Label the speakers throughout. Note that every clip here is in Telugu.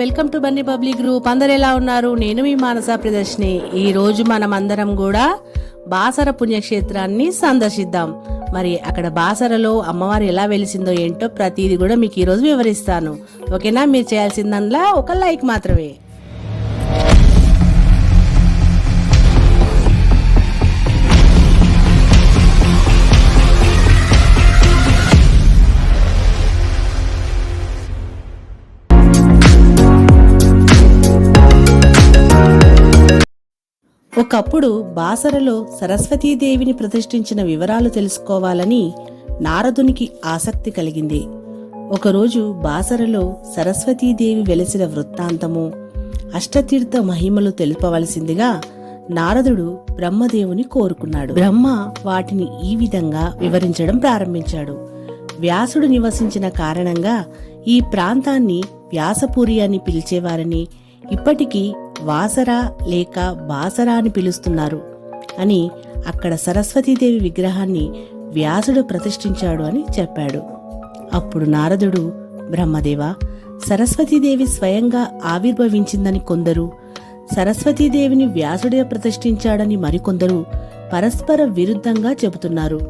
Speaker 1: Welcome to Bunny public group. అందరు ఎలా ఉన్నారు? నేను మీ మానస ప్రదర్శిని. ఈ రోజు మనం అందరం కూడా బాసర పుణ్యక్షేత్రాన్ని సందర్శిద్దాం. మరి అక్కడ బాసరలో అమ్మవారు ఎలా వెలిసిందో ఏంటో ప్రతిదీ కూడా మీకు ఈరోజు వివరిస్తాను. ఓకేనా? మీరు చేయాల్సిందల్లా ఒక లైక్ మాత్రమే. ఒకప్పుడు బాసరలో సరస్వతీదేవిని ప్రతిష్ఠించిన వివరాలు తెలుసుకోవాలని నారదునికి ఆసక్తి కలిగింది. ఒకరోజు బాసరలో సరస్వతీదేవి వెలసిన వృత్తాంతము అష్టతీర్థ మహిమలు తెలుపవలసిందిగా నారదుడు బ్రహ్మదేవుని కోరుకున్నాడు. బ్రహ్మ వాటిని ఈ విధంగా వివరించడం ప్రారంభించాడు. వ్యాసుడు నివసించిన కారణంగా ఈ ప్రాంతాన్ని వ్యాసపురి అని పిలిచేవారని ఇప్పటికీ వాసరా లేక బాసరా అని పిలుస్తున్నారు అని అక్కడ సరస్వతీదేవి విగ్రహాన్ని వ్యాసుడు ప్రతిష్ఠించాడు అని చెప్పాడు. అప్పుడు నారదుడు బ్రహ్మదేవ సరస్వతీదేవి స్వయంగా ఆవిర్భవించిందని కొందరు సరస్వతీదేవిని వ్యాసుడే ప్రతిష్ఠించాడని మరికొందరు పరస్పర విరుద్ధంగా చెబుతున్నారు.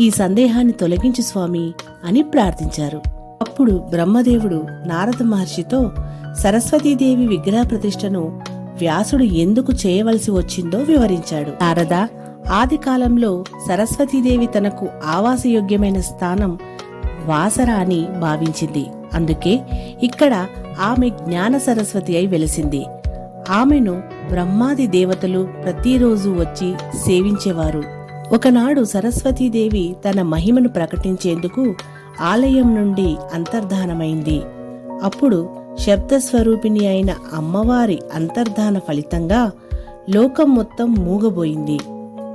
Speaker 1: ఈ సందేహాన్ని తొలగించు స్వామి అని ప్రార్థించారు. అప్పుడు బ్రహ్మదేవుడు నారద మహర్షితో సరస్వతీదేవి విగ్రహ ప్రతిష్టను వ్యాసుడు ఎందుకు చేయవలసి వచ్చిందో వివరించాడు. నారద ఆది కాలంలో సరస్వతీదేవి తనకు ఆవాసయోగ్యమైన స్థానం వాసర అని భావించింది. అందుకే ఇక్కడ ఆమె జ్ఞాన సరస్వతి అయి వెలిసింది. ఆమెను బ్రహ్మాది దేవతలు ప్రతిరోజు వచ్చి సేవించేవారు. ఒకనాడు సరస్వతీదేవి తన మహిమను ప్రకటించేందుకు ఆలయం నుండి అంతర్ధానమైంది. అప్పుడు శబ్దస్వరూపిణి అయిన అమ్మవారి అంతర్ధాన ఫలితంగా లోకం మొత్తం మూగబోయింది.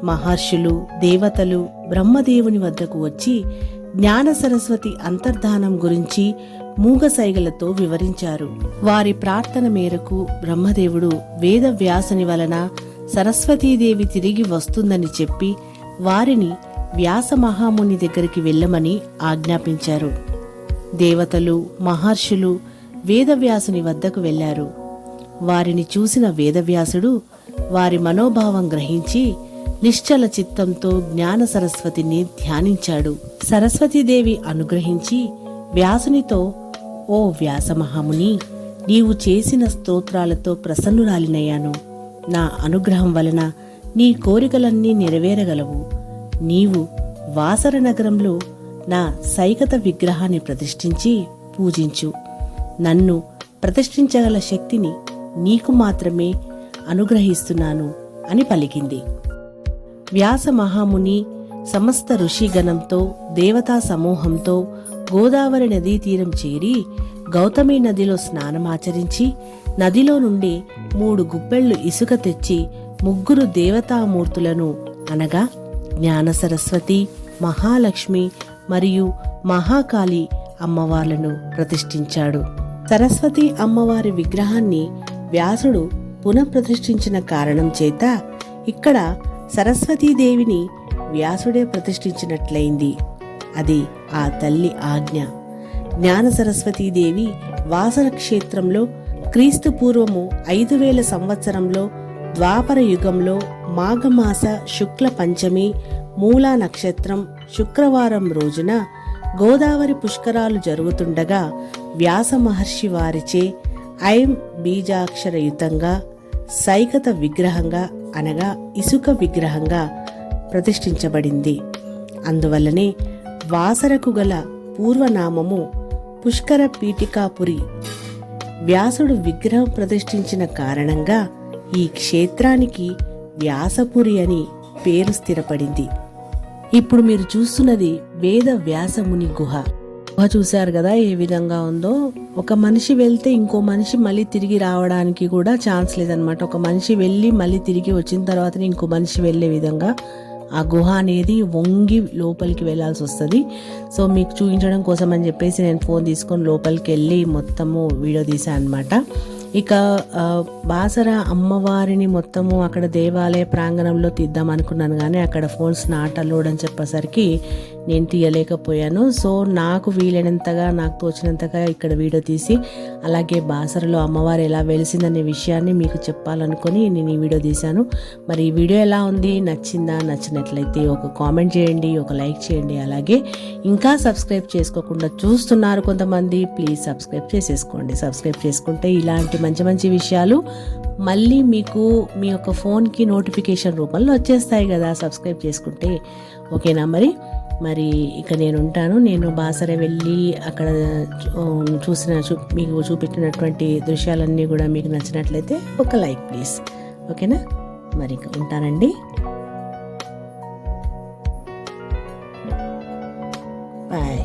Speaker 1: మహర్షులు దేవతలు బ్రహ్మదేవుని వద్దకు వచ్చి జ్ఞాన సరస్వతి అంతర్ధానం గురించి మూగసైగలతో వివరించారు. వారి ప్రార్థన మేరకు బ్రహ్మదేవుడు వేద వ్యాసని వలన సరస్వతీదేవి తిరిగి వస్తుందని చెప్పి వారిని వ్యాస మహాముని దగ్గరికి వెళ్ళమని ఆజ్ఞాపించారు. దేవతలు మహర్షులు వేదవ్యాసుని వద్దకు వెళ్ళారు వారిని చూసిన వేదవ్యాసుడు వారి మనోభావం గ్రహించి నిశ్చల చిత్తంతో జ్ఞాన సరస్వతిని ధ్యానించాడు. సరస్వతీదేవి అనుగ్రహించి వ్యాసునితో ఓ వ్యాసమహాముని నీవు చేసిన స్తోత్రాలతో ప్రసన్నురాలినయ్యాను. నా అనుగ్రహం వలన నీ కోరికలన్నీ నెరవేరగలవు. నీవు వాసర నగరంలో నా సైకత విగ్రహాన్ని ప్రతిష్ఠించి పూజించు. నన్ను ప్రతిష్ఠించగల శక్తిని నీకు మాత్రమే అనుగ్రహిస్తున్నాను అని పలికింది. వ్యాస మహాముని సమస్త ఋషిగణంతో దేవతా సమూహంతో గోదావరి నదీ తీరం చేరి గౌతమి నదిలో స్నానమాచరించి నదిలో నుండి మూడు గుప్పెళ్ళు ఇసుక తెచ్చి ముగ్గురు దేవతామూర్తులను అనగా జ్ఞాన సరస్వతి మహాలక్ష్మి మరియు మహాకాళి అమ్మవార్లను ప్రతిష్ఠించాడు. సరస్వతి అమ్మవారి విగ్రహాన్ని వ్యాసుడు పునఃప్రతిష్ఠించిన కారణం చేత ఇక్కడ సరస్వతీదేవిని వ్యాసుడే ప్రతిష్ఠించినట్లయింది. అది ఆ తల్లి ఆజ్ఞ. జ్ఞాన సరస్వతీదేవి వాసన క్షేత్రంలో క్రీస్తు పూర్వము ఐదు వేల సంవత్సరంలో ద్వాపర యుగంలో మాఘమాస శుక్ల పంచమి మూలా నక్షత్రం శుక్రవారం రోజున గోదావరి పుష్కరాలు జరుగుతుండగా వ్యాస మహర్షి వారిచే ఐం బీజాక్షరయుతంగా సైకత విగ్రహంగా అనగా ఇసుక విగ్రహంగా ప్రతిష్ఠించబడింది. అందువల్లనే వాసరకు గల పూర్వనామము పుష్కర పీఠికాపురి. వ్యాసుడు విగ్రహం ప్రతిష్ఠించిన కారణంగా ఈ క్షేత్రానికి వ్యాసపురి అని పేరు స్థిరపడింది. ఇప్పుడు మీరు చూస్తున్నది వేద వ్యాసముని గుహ. గుహ చూశారు కదా ఏ విధంగా ఉందో? ఒక మనిషి వెళ్తే ఇంకో మనిషి మళ్ళీ తిరిగి రావడానికి కూడా ఛాన్స్ లేదనమాట ఒక మనిషి వెళ్ళి మళ్ళీ తిరిగి వచ్చిన తర్వాత ఇంకో మనిషి వెళ్ళే విధంగా ఆ గుహ అనేది వంగి లోపలికి వెళ్ళాల్సి వస్తుంది. సో మీకు చూపించడం కోసం అని చెప్పేసి నేను ఫోన్ తీసుకొని లోపలికి వెళ్ళి మొత్తము వీడియో తీసాను అనమాట ఇక బాసర అమ్మవారిని మొత్తము అక్కడ దేవాలయ ప్రాంగణంలో తీద్దాం అనుకున్నాను కానీ అక్కడ ఫోన్స్ నాట్ అలోడ్ అని చెప్పేసరికి నేను తీయలేకపోయాను. సో నాకు వీలైనంతగా నాకు తోచినంతగా ఇక్కడ వీడియో తీసి అలాగే బాసరలో అమ్మవారు ఎలా వెలిసిందనే విషయాన్ని మీకు చెప్పాలనుకొని నేను ఈ వీడియో తీశాను. మరి ఈ వీడియో ఎలా ఉంది? నచ్చిందా? నచ్చినట్లయితే ఒక కామెంట్ చేయండి ఒక లైక్ చేయండి. అలాగే ఇంకా సబ్స్క్రైబ్ చేసుకోకుండా చూస్తున్నారు కొంతమంది ప్లీజ్ సబ్స్క్రైబ్ చేసేసుకోండి. సబ్స్క్రైబ్ చేసుకుంటే ఇలాంటి మంచి మంచి విషయాలు మళ్ళీ మీకు మీ యొక్క ఫోన్కి నోటిఫికేషన్ రూపంలో వచ్చేస్తాయి కదా. సబ్స్క్రైబ్ చేసుకుంటే. ఓకేనా మరి? మరి ఇక నేను ఉంటాను నేను బాసర వెళ్ళి అక్కడ చూసిన చూ మీకు చూపించినటువంటి దృశ్యాలన్నీ కూడా మీకు నచ్చినట్లయితే ఒక లైక్ ప్లీజ్. ఓకేనా? మరి ఉంటానండి. బాయ్.